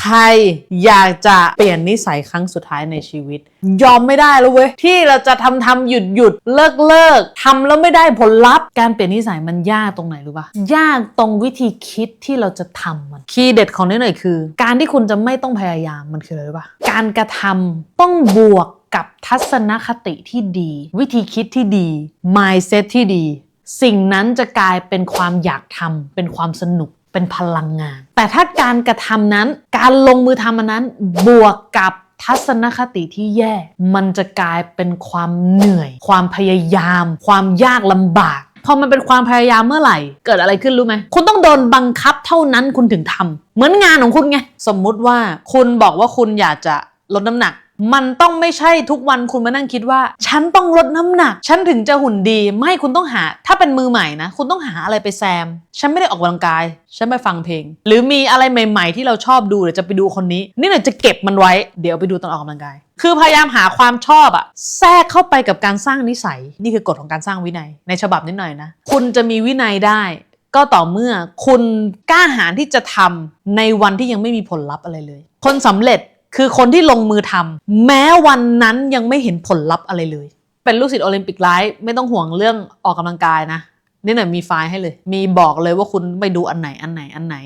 ใครอยากจะเปลี่ยนนิสัยครั้งสุดท้ายในชีวิต ยอมไม่ได้แล้วเว้ย ที่เราจะทำทำหยุดหยุดเลิกเลิกทำแล้วไม่ได้ผลลัพธ์ การเปลี่ยนนิสัยมันยากตรงไหนรู้ปะยากตรงวิธีคิดที่เราจะทำมันคีย์เด็ดของนี่หน่อยคือ การที่คุณจะไม่ต้องพยายามมันคืออะไรรู้ปะการกระทำต้องบวกกับทัศนคติที่ดี วิธีคิดที่ดี mindset ที่ดี สิ่งนั้นจะกลายเป็นความอยากทำเป็นความสนุก เป็นพลังงาน แต่ถ้าการกระทำนั้น การลงมือทำอันนั้น บวกกับทัศนคติที่แย่ มันจะกลายเป็นความเหนื่อย ความพยายาม ความยากลำบาก พอมันเป็นความพยายามเมื่อไหร่ เกิดอะไรขึ้นรู้ไหม คุณต้องโดนบังคับเท่านั้นคุณถึงทำเหมือนงานของคุณไง สมมุติว่าคุณบอกว่าคุณอยากจะลดน้ำหนัก มันต้องไม่ใช่ทุกวันคุณมานั่งคิดว่า ฉันต้องลดน้ำหนัก ฉันถึงจะหุ่นดีไม่คุณต้องหา ถ้าเป็นมือใหม่นะ คุณต้องหาอะไรไปแซม ฉันไม่ได้ออกกำลังกาย ฉันไปฟังเพลง หรือมีอะไรใหม่ ๆ ที่เราชอบดูเดี๋ยวจะไปดูคนนี้ นี่เดี๋ยวจะเก็บมันไว้ เดี๋ยวไปดูตอนออกกำลังกาย คือพยายามหาความชอบอะแทรกเข้าไปกับการสร้างนิสัย นี่คือกฎของการสร้างวินัย ในฉบับนิดหน่อยนะ คุณจะมีวินัยได้ก็ต่อเมื่อคุณกล้าหาญที่จะทำในวันที่ยังไม่มีผลลัพธ์อะไรเลย คนสำเร็จ คือคนที่ลงมือทำแม้วันนั้นยังไม่เห็นผลลัพธ์อะไรเลย เป็นลูกศิษย์โอลิมปิกไลฟ์ไม่ต้องห่วงเรื่องออกกำลังกายนะ นี่หน่อยมีไฟล์ให้เลย มีบอกเลยว่าคุณไปดูอันไหนอันไหนอันไหน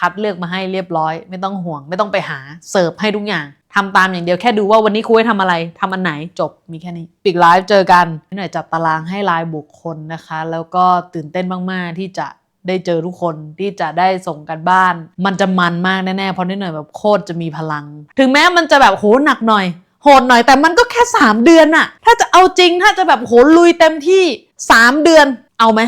คัดเลือกมาให้เรียบร้อย ไม่ต้องห่วง ไม่ต้องไปหาเสิร์ฟให้ทุกอย่างทำตามอย่างเดียวแค่ดูว่าวันนี้ครูให้ทำอะไรทำอันไหนจบมีแค่นี้ปิกไลฟ์เจอกันนี่หน่อยจัดตารางให้รายบุคคลนะคะ แล้วก็ตื่นเต้นมาก ๆ ที่จะ ได้เจอทุกคนที่จะได้ส่งกันบ้าน มันจะมันมากแน่ๆเพราะนิดหน่อยแบบโคตรจะมีพลัง ถึงแม้มันจะแบบโหหนักหน่อย โหดหน่อยแต่มันก็แค่ 3 เดือนอะถ้าจะเอาจริงถ้าจะแบบโหลุยเต็มที่ 3 เดือนเอาไหม